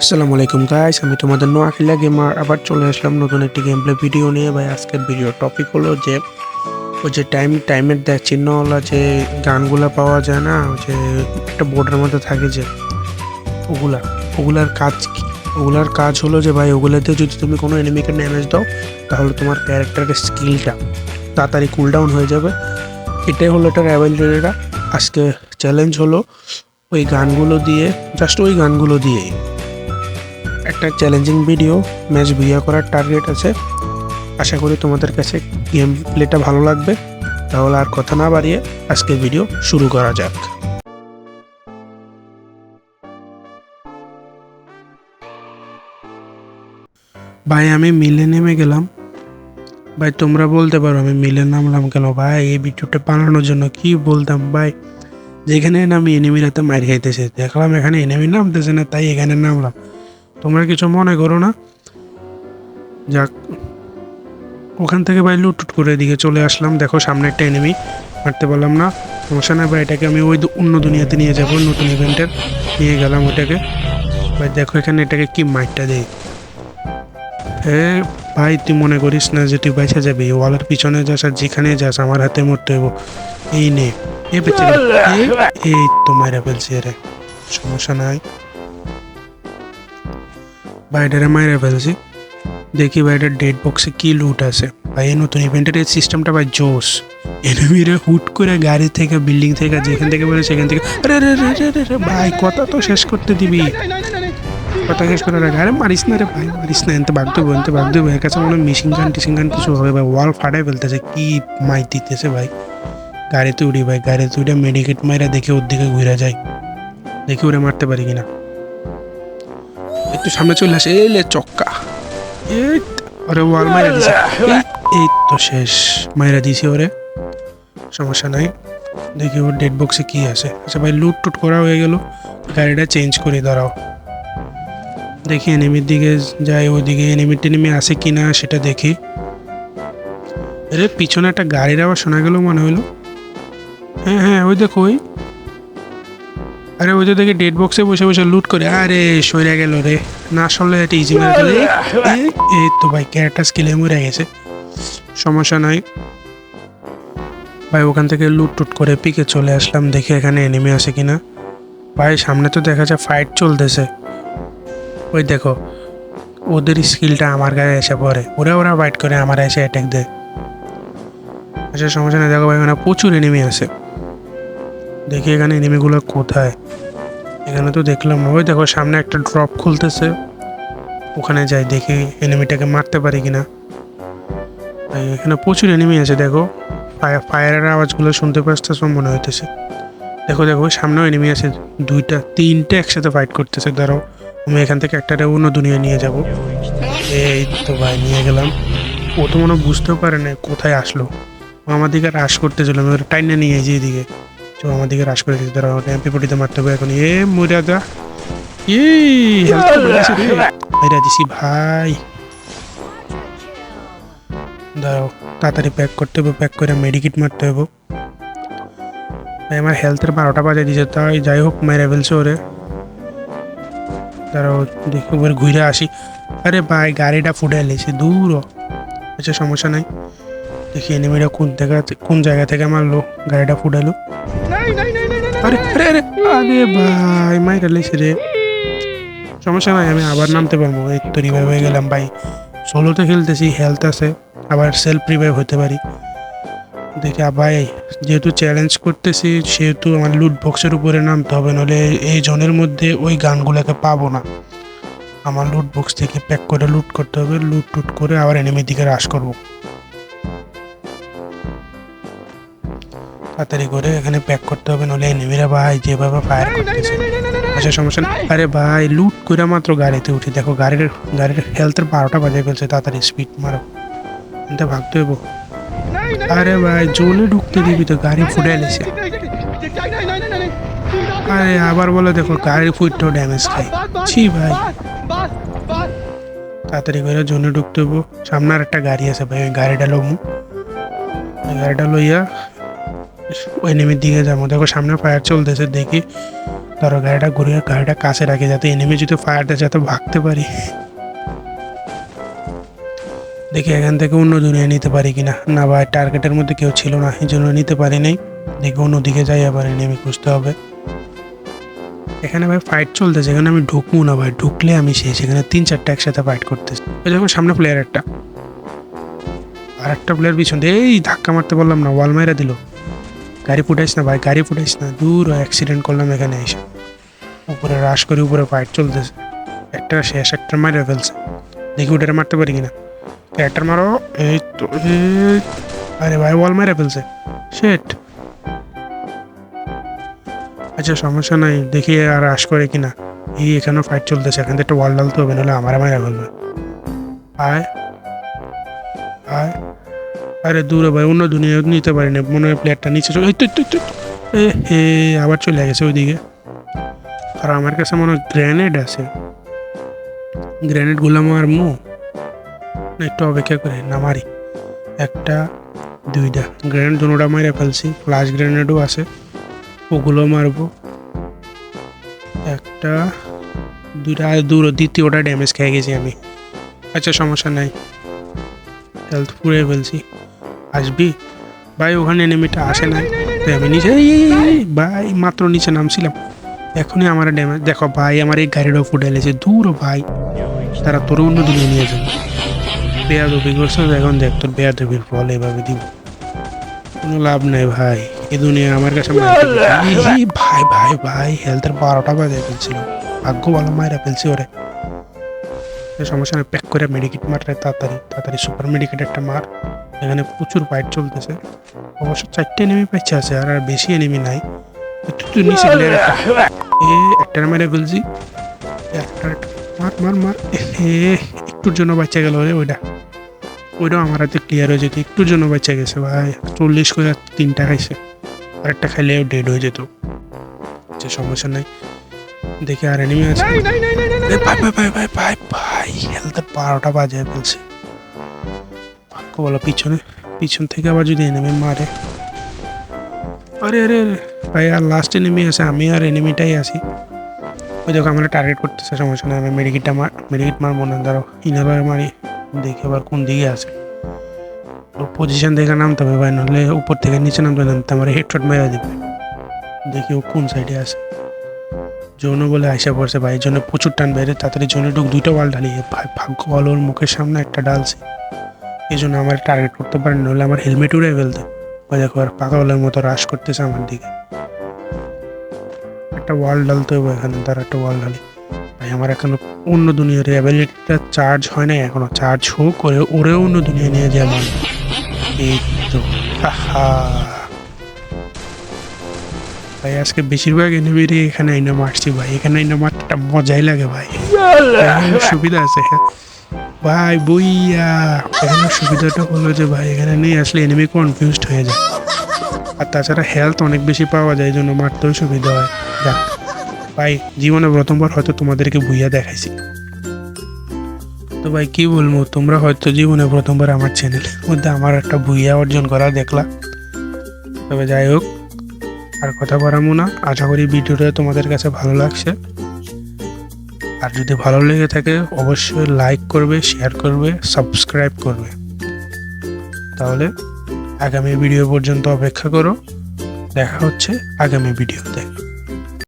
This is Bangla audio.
আসসালামু আলাইকুম গাইস আমি তোমাদের নোয়াখিলা গেমার আবার চলে আসলাম নতুন একটি গেম প্লে ভিডিও নিয়ে। ভাই, আজকের ভিডিও টপিক হলো যে, ওই যে টাইম টাইমের দেখ চিহ্নওয়ালা যে, গানগুলা পাওয়া যায় না, ওই যে একটা বোর্ডের মধ্যে থাকে যে, ওগুলা, ওগুলার কাজ কি? ওগুলার কাজ হলো যে, ভাই ওগুলাতে যদি তুমি কোনো এনিমিকে ড্যামেজ দাও, তাহলে তোমার ক্যারেক্টারের স্কিলটা তাড়াতাড়ি কুল ডাউন হয়ে যাবে। এটাই হলো এটার অ্যাভেলেবিলিটিটা আজকে চ্যালেঞ্জ হলো ওই গানগুলো দিয়ে জাস্ট ওই গানগুলো দিয়েই। একটা চ্যালেঞ্জিং ভিডিও ম্যাচ ভিডিও করার টার্গেট আছে। আশা করি তোমাদের কাছে গেম প্লেটা ভালো লাগবে। তাহলে আর কথা না বাড়িয়ে আজকে ভিডিও শুরু করা যাক। ভাই, আমি মিলে নেমে গেলাম। ভাই, তোমরা বলতে পারো আমি মিলে নামলাম কেন? ভাই, এই ভিডিওটা বানানোর জন্য কি বলতাম? ভাই, যেখানে নামি এনিমির হাতে মার খাইতেছে। দেখলাম এখানে এনিমি নামতেছে না, তাই এখানে নামলাম। কিছু মনে করো না। যাক, ওখান থেকে ভাই লুটুট করে এদিকে চলে আসলাম। দেখো, সামনে একটা এনিমি মারতে পারলাম না। সমস্যা নাই ভাই এটাকে আমি ওই অন্য দুনিয়াতে নিয়ে যাব, নতুন ইভেন্টের নিয়ে গেলাম ওটাকে। ভাই দেখো, এখানে এটাকে কি মাইটটা দেয়। এ ভাই, তুই মনে করিস না যে তুই বেঁচে যাবি? ওয়ালের পিছনে যাস আর যেখানে যাস, আমার হাতে মরতে হইব। এই নে এ এই- তো মাইরা ফেলছি রে সমস্যা নাই। বাইডারে মাইরে ফেলছি। দেখি বাইডার ডেড বক্সে কি লুট আছে। ভাই এই নতুন ইভেন্টের এই সিস্টেমটা ভাই জোস। এনিমিরে হুট করে গাড়ি থেকে বিল্ডিং থেকে যেখান থেকে বলে সেখান থেকে আরে রে রে রে রে ভাই কথা তো শেষ করতে দিবি। কথা শেষ করে রাখ আরে মারিস না রে ভাই মারিস না এনতে বাগতে বলতে বাগতে এর কাছে মনে হয় মিশিং গান টিশিং গান কিছু হবে ভাই ওয়াল ফাটাই ফেলতেছে। কি মাই দিতেছে ভাই। গাড়িতে উড়ি ভাই গাড়িতে উঠে মেডিকেট মাইরা দেখে ওর দিকে ঘুরে যায়। দেখি ওরে মারতে পারি কিনা। একটু সামনে চলে আসে, এই লে চক্কা। ওরে ওয়াল মাইরা দিছে। এই তো শেষ। মাইরা দিছি ওরে। সমস্যা নাই। দেখি ওর ডেড বক্সে কি আছে। আচ্ছা ভাই লুট টুট করা হয়ে গেল। গাড়িটা চেঞ্জ করে দাঁড়াও। দেখি এনিমির দিকে যাই, ওইদিকে এনিমি টেনিমি আছে কি না সেটা দেখি। আরে, পিছনে একটা গাড়ির আবার শোনা গেল মনে হলো হ্যাঁ হ্যাঁ ওই দেখো, ওই। আরে ওই দেখি ডেড বক্সে বসে বসে লুট করে। আরে সরে গেল রে। না সরলে এটা ইজি মেরে ফেলে এই- তো ভাই ক্যারেক্টার স্কিলে মরে গেছে। সমস্যা নাই। ভাই, ওখান থেকে লুট টুট করে পিকে চলে আসলাম, দেখি এখানে এনিমি আছে কিনা। ভাই, সামনে তো দেখা যায় ফাইট চলতেছে। ওই দেখো, ওদের স্কিলটা আমার গায়ে এসে পড়ে। ওরা ওরা ফাইট করে, আমার এসে অ্যাটাক দেয়। আচ্ছা সমস্যা নেই। দেখো ভাই এখানে প্রচুর এনিমি আছে। দেখি এখানে এনিমিগুলো কোথায়। এখানে তো দেখলাম, ওই দেখো সামনে একটা ড্রপ খুলতেছে। ওখানে যাই দেখি এনিমিটাকে মারতে পারি কিনা। এখানে প্রচুর এনিমি আছে, দেখো। ফায়ার ফায়ারের আওয়াজগুলো শুনতে পাচ্ছ মনে হইতেছে। দেখো দেখো, সামনেও এনিমি আছে। দুইটা, তিনটে একসাথে ফাইট করতেছে ধরো আমি এখান থেকে একটা অন্য দুনিয়া নিয়ে যাব। এই তো ভাই, নিয়ে গেলাম। ও তো মনে বুঝতেও পারে না কোথায় আসলো। আমার দিকে রাশ করতে চলো আমি টাইনে নিয়ে যাই এদিকে। তো আমাদেরকে রাশ করে দিতে ধরো এমপি পটিতে মারতে হবে এখন এ মরে যা এই হেলথ তো বেড়েছে রে দিছি ভাই দাঁড়াও তাড়াতাড়ি প্যাক করতে হবে প্যাক করে মেডিকিট মারতে হবে ভাই আমার হেলথের বারোটা বাজে দিয়েছে তাই যাই হোক মেরে ফেলছে ওরে দাঁড়াও দেখো এবার ঘুরে আসি আরে ভাই গাড়িটা ফুটে এলেছে দূর। আচ্ছা সমস্যা নাই দেখি এনিমিটা কোন জায়গা কোন জায়গা থেকে মারলো গাড়িটা ফুটালো আরে আরে আরে। আরে ভাই মাইরা লেছে রে। সমস্যা নাই আমি আবার নামতে পারব। এই তো রিভাইভ হয়ে গেলাম ভাই। সোলোতে খেলতেছি হেলথ আছে। আবার সেলফ রিভাইভ হতে পারি। দেখি ভাই যেহেতু চ্যালেঞ্জ করতেছি সেহেতু আমার লুট বক্সের উপরে নামতে হবে নাহলে এই জনের মধ্যে ওই গানগুলোকে পাবো না। আমার লুট বক্স থেকে প্যাক করে লুট করতে হবে। লুট টুট করে আবার এনিমির দিকে রাশ করব। তাড়াতাড়ি করে এখানে প্যাক করতে হবে নাহলে এনিমিরা ভাই যেভাবে ফায়ার করতেছে আচ্ছা সমস্যা নেই আরে ভাই লুট করে মাত্র গাড়িতে উঠি দেখো গাড়ির গাড়ির হেলথের বারোটা বাজে ফেলছে তাড়াতাড়ি স্পিড মারো এটা ভাগতে হইব আরে ভাই জোনে ঢুকতে দিবি তো গাড়ি ফুটে এলেছে আরে আবার বলে দেখো গাড়ির ফুটটাও ড্যামেজ খাই ছি ভাই তাড়াতাড়ি করে জোনে ঢুকতে হইব সামনে আর একটা গাড়ি আছে ভাই ওই গাড়িটা লমু গাড়িটা লইয়া ওই নেমের দিকে যাব। দেখো, সামনে ফায়ার চলতেছে, দেখি। ধরো, গাড়িটা ঘুরিয়ে, গাড়িটা কাছে রাখি, যাতে এনিমি যদি ফায়ার দেয়, যাতে ভাগতে পারি। দেখি এখান থেকে অন্য দুনিয়া নিতে পারি কিনা। না ভাই টার্গেটের মধ্যে কেউ ছিল না, এই জন্য নিতে পারি নাই। দেখি অন্যদিকে যাই, আবার এনিমি খুঁজতে হবে। এখানে ভাই ফাইট চলতেছে, এখানে আমি ঢুকবো না ভাই। ঢুকলে আমি শেষ। এখানে তিন চারটা একসাথে ফাইট করতেছি। ওই দেখো সামনে প্লেয়ার একটা। আর একটা প্লেয়ার পিছন দিয়ে, এই ধাক্কা মারতে বললাম না ওয়াল মাইরা দিল। গাড়ি ফুটাইস না ভাই, গাড়ি ফুটাইস না। দূর অ্যাক্সিডেন্ট করলাম এখানে এসে। উপরে রাশ করে উপরে ফাইট চলতেছে। একটা শেষ, একটা মারে ফেলছে। দেখি ওটারে মারতে পারি কিনা। একটা মারো, এই তো আরে ভাই ওয়াল মেরে ফেলছে। শেট আচ্ছা সমস্যা নাই। দেখি আর আশ করে কিনা। এই এখানেও ফাইট চলতেছে। এখান থেকে একটা ওয়াল ডালতে হবে, নাহলে আমার মারা ফেলবে। আয়। আয়। আরে দূরে ভাই, অন্য দুনিয়া নিতে পারি না মনে হয় প্লেয়ারটা নিচে চলে এ হে আবার চলে গেছে ওইদিকে। আর আমার কাছে মনে হয় গ্রেনেড আছে। গ্রেনেডগুলো আমার মু। না, একটু অপেক্ষা করে, না, মারি। একটা, দুইটা। গ্রেনেড দুটোটা মারে ফেলছি ফ্লাশ গ্রেনেডও আছে। ওগুলো মারবো। একটা, দুইটা দূর, দ্বিতীয়টা ড্যামেজ খেয়ে গেছি আমি। আচ্ছা সমস্যা নাই। হেলথ পুড়ে ফেলছি। আসবি? ভাই, ওখানে নেমেটা আসে নাই। আমি নিচে ভাই, মাত্র নিচে নামছিলাম। এখনই আমার ড্যামেজ দেখো ভাই, আমার এই গাড়িটাও ফুটে এলেছে দূর ভাই, তারা তোর অন্য দিকে নিয়ে যাবে। বেয়াদবি করছ এখন দেখ তোর বেয়াদবির ফল এভাবে দিব। কোনো লাভ নেই ভাই এ দুনিয়া আমার কাছে ভাই ভাই ভাই হেলথের বারোটা বাজে ফেলছিল। ভাগ্য ভালো মায়েরা ফেলছি ওরে। সমস্যা প্যাক করে মেডিকেট মার তাড়াতাড়ি তাড়াতাড়ি সুপার মেডিকেট একটা মার। এখানে প্রচুর ফাইট চলতেছে। অবশ্য চারটে এনিমি পাইছে আছে আর আর বেশি এনিমি নাই। একটু নিচে গেলে এ একটা মেরে ফেলছি। একটা মার মার মার। এ একটুর জন্য বাচ্চা গেল রে ওইটা। ওইটাও আমার হাতে ক্লিয়ার হয়ে যেত একটুর জন্য বাচ্চা গেছে ভাই। চল্লিশ করে তিনটা খাইছে। আর একটা খাইলেও ডেড হয়ে যেত। যে সমস্যা নাই। দেখি আর এনিমি আছে। ভাই ভাই ভাই ভাই ভাই ভাই হেলথের বারোটা বাজে ফেলছে ভাগ্য বলো, পিছনে, পিছন থেকে আবার যদি এনিমি মারে। আরে আরে ভাই, আর লাস্ট এনিমি আছে, আমি আর এনিমিটাই আছি। ওই দেখো, আমরা টার্গেট করতেছে, সমস্যা নেই, আমি মেডিকেটটা মার মেডিকেট মারবো না, ধরো ইনারবার মারি, দেখি আবার কোন দিকে আছে। পজিশন দেখে নামতে হবে ভাই, নাহলে উপর থেকে নিচে নামতে নামতে আমার হেডশট মেরে দিবে। দেখি ও কোন সাইডে আছে। জোনও বলে আইসা পড়ছে ভাই জন্য প্রচুর টান বেড়ে, তাড়াতাড়ি জোনে ঢুক, দুইটা ওয়াল ঢালিয়ে, ভাই ভাগ্য ভালো ওর মুখের সামনে একটা ডালছে এই জন্য আমার টার্গেট করতে পারেন নাহলে আমার হেলমেট উড়ে ফেলতে। ওই দেখো আর পাকাওয়ালের মতো রাশ করতেছে আমার দিকে। একটা ওয়াল ডালতে হবে এখানে তার একটা ওয়াল ঢালি। ভাই আমার এখনও অন্য দুনিয়ার অ্যাবিলিটিটা চার্জ হয় নাই এখনও। চার্জ হোক করে ওরে অন্য দুনিয়া নিয়ে যায় আমার এই তো ভাই আজকে বেশিরভাগ এনিমিরই এখানে আইনা মারছি ভাই। এখানে আইনা মারটা মজাই লাগে ভাই। সুবিধা আছে হ্যাঁ। ভাই, বইয়া। এখানে সুবিধাটা হলো যে ভাই, এখানে নেই, আসলে এনিমি কনফিউজড হয়ে যায়। আর তাছাড়া হেলথ অনেক বেশি পাওয়া যায় জন্য মারতেও সুবিধা হয়। যাক, ভাই, জীবনে প্রথমবার হয়তো তোমাদেরকে ভুইয়া দেখাইছি। তো ভাই, কি বলব, তোমরা হয়তো জীবনে প্রথমবার আমার চ্যানেলের মধ্যে আমার একটা ভুইয়া অর্জন করা দেখলা। তবে যাই হোক, আর কথা বাড়াবো না। আশা করি ভিডিওটা তোমাদের কাছে ভালো লাগছে। আর যদি ভালো লেগে থাকে, অবশ্যই লাইক করবে শেয়ার করবে সাবস্ক্রাইব করবে। তাহলে আগামী ভিডিও পর্যন্ত অপেক্ষা করো। দেখা হচ্ছে আগামী ভিডিওতে